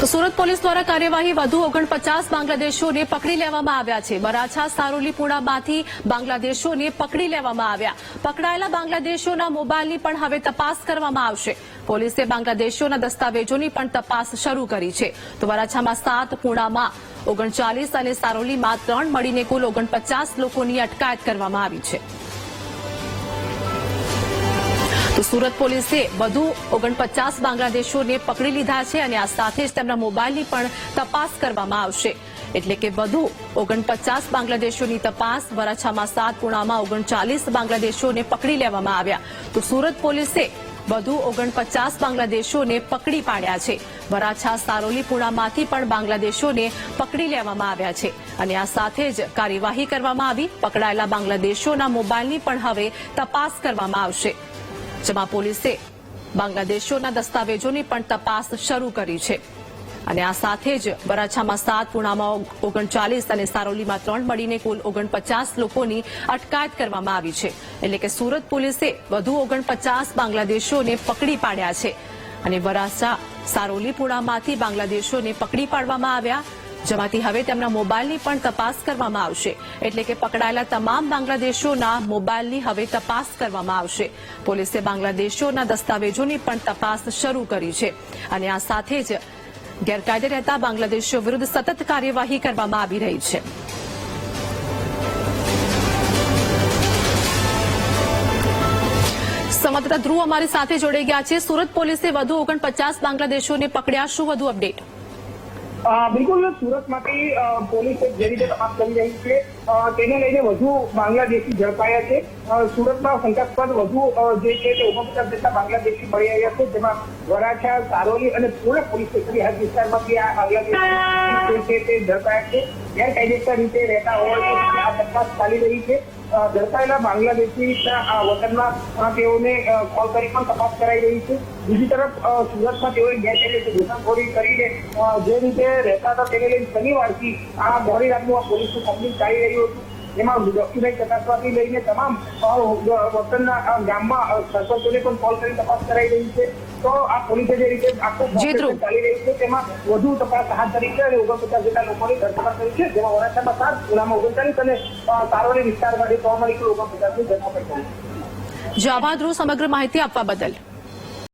તો સુરત પોલીસ દ્વારા કાર્યવાહી વધુ ઓગણપચાસ બાંગ્લાદેશોને પકડી લેવામાં આવ્યા છે. વરાછા સારોલીપુણામાંથી બાંગ્લાદેશોને પકડી લેવામાં આવ્યા. પકડાયેલા બાંગ્લાદેશોના મોબાઈલની પણ હવે તપાસ કરવામાં આવશે. પોલીસે બાંગ્લાદેશોના દસ્તાવેજોની પણ તપાસ શરૂ કરી છે. તો વરાછામાં સાત, પુણામાં ઓગણચાલીસ અને સારોલીમાં ત્રણ મળીને કુલ ઓગણપચાસ લોકોની અટકાયત કરવામાં આવી છે. તો સુરત પોલીસે વધુ ઓગણપચાસ બાંગ્લાદેશોને પકડી લીધા છે અને આ સાથે જ તેમના મોબાઈલની પણ તપાસ કરવામાં આવશે. એટલે કે વધુ ઓગણપચાસ બાંગ્લાદેશોની તપાસ વરાછામાં સાત પુણામાં ઓગણચાલીસ બાંગ્લાદેશોને પકડી લેવામાં આવ્યા. તો સુરત પોલીસે વધુ ઓગણપચાસ બાંગ્લાદેશોને પકડી પાડ્યા છે. વરાછા સારોલી પુણામાંથી પણ બાંગ્લાદેશોને પકડી લેવામાં આવ્યા છે. અને આ સાથે જ કાર્યવાહી કરવામાં આવી. પકડાયેલા બાંગ્લાદેશોના મોબાઈલની પણ હવે તપાસ કરવામાં આવશે. જેમાં પોલીસે બાંગ્લાદેશોના દસ્તાવેજોની પણ તપાસ શરૂ કરી છે. અને આ સાથે જ વરાછામાં સાત, પુણામાં ઓગણચાલીસ અને સારોલીમાં ત્રણ મળીને કુલ ઓગણપચાસ લોકોની અટકાયત કરવામાં આવી છે. એટલે કે સુરત પોલીસે વધુ ઓગણપચાસ બાંગ્લાદેશોને પકડી પાડ્યા છે. અને વરાછા, સારોલી, પુણામાંથી બાંગ્લાદેશોને પકડી પાડવામાં આવ્યા જેમાંથી હવે તેમના મોબાઈલની પણ તપાસ કરવામાં આવશે. એટલે કે પકડાયેલા તમામ બાંગ્લાદેશોના મોબાઈલની હવે તપાસ કરવામાં આવશે. પોલીસે બાંગ્લાદેશોના દસ્તાવેજોની પણ તપાસ શરૂ કરી છે. અને આ સાથે જ ગેરકાયદે રહેતા બાંગ્લાદેશીઓ વિરુદ્ધ સતત કાર્યવાહી કરવામાં આવી રહી છે. સંવાદદાતા ધ્રુવ અમારી સાથે જોડાઈ ગયા છે. સુરત પોલીસે વધુ ઓગણપચાસ બાંગ્લાદેશોને પકડ્યા. શું વધુ અપડેટ? બિલકુલ સુરતમાંથી પોલીસે જે રીતે તપાસ કરી રહી છે તેને લઈને વધુ બાંગ્લાદેશી ઝડપાયા છે. સુરતમાં શંકાસ્પદ વધુ જે છે તે ઓગણપચાસ જેટલા બાંગ્લાદેશી મળી આવ્યા છે, જેમાં વરાછા, સારોલી અને પૂર્ણ પોલીસ સ્ટેશનની હદ વિસ્તારમાંથી આ બાંગ્લાદેશી છે તે ઝડપાયા છે. ગેરકાયદેસર રીતે રહેતા હોવાની આ તપાસ ચાલી રહી છે. ઝડપાયેલા બાંગ્લાદેશીના વતનમાં તેઓને કોલ કરી પણ તપાસ કરાઈ રહી છે. બીજી તરફ સુરતમાં તેઓએ ગેરકાયદેસર ઘૂસણખોરી કરીને જે રીતે રહેતા હતા તેને લઈને શનિવારથી આ મોડી રાતનું આ પોલીસનું કમ્પ્લીટ ચાલી રહ્યું હતું. એમાં ડોક્યુમેન્ટ ચકાસવાથી લઈને તમામ વતનના ગામમાં સરપંચોને પણ કોલ કરી તપાસ કરાઈ રહી છે. તો આ પોલીસે જે રીતે આખું જી, ધ્રુવ. ચાલી રહી છે તેમાં વધુ તપાસ હાથ ધરી છે અને ઓગણપચાસ જેટલા લોકોની ધરપકડ કરી છે જેમાં વરાછામાં સાત ગુનામાં ઓગણચાલીસ અને સારોલી વિસ્તારમાંથી ત્રણ મળી ઓગણપચાસની ધરપકડ કરી છે. જો આભાર સમગ્ર માહિતી આપવા બદલ.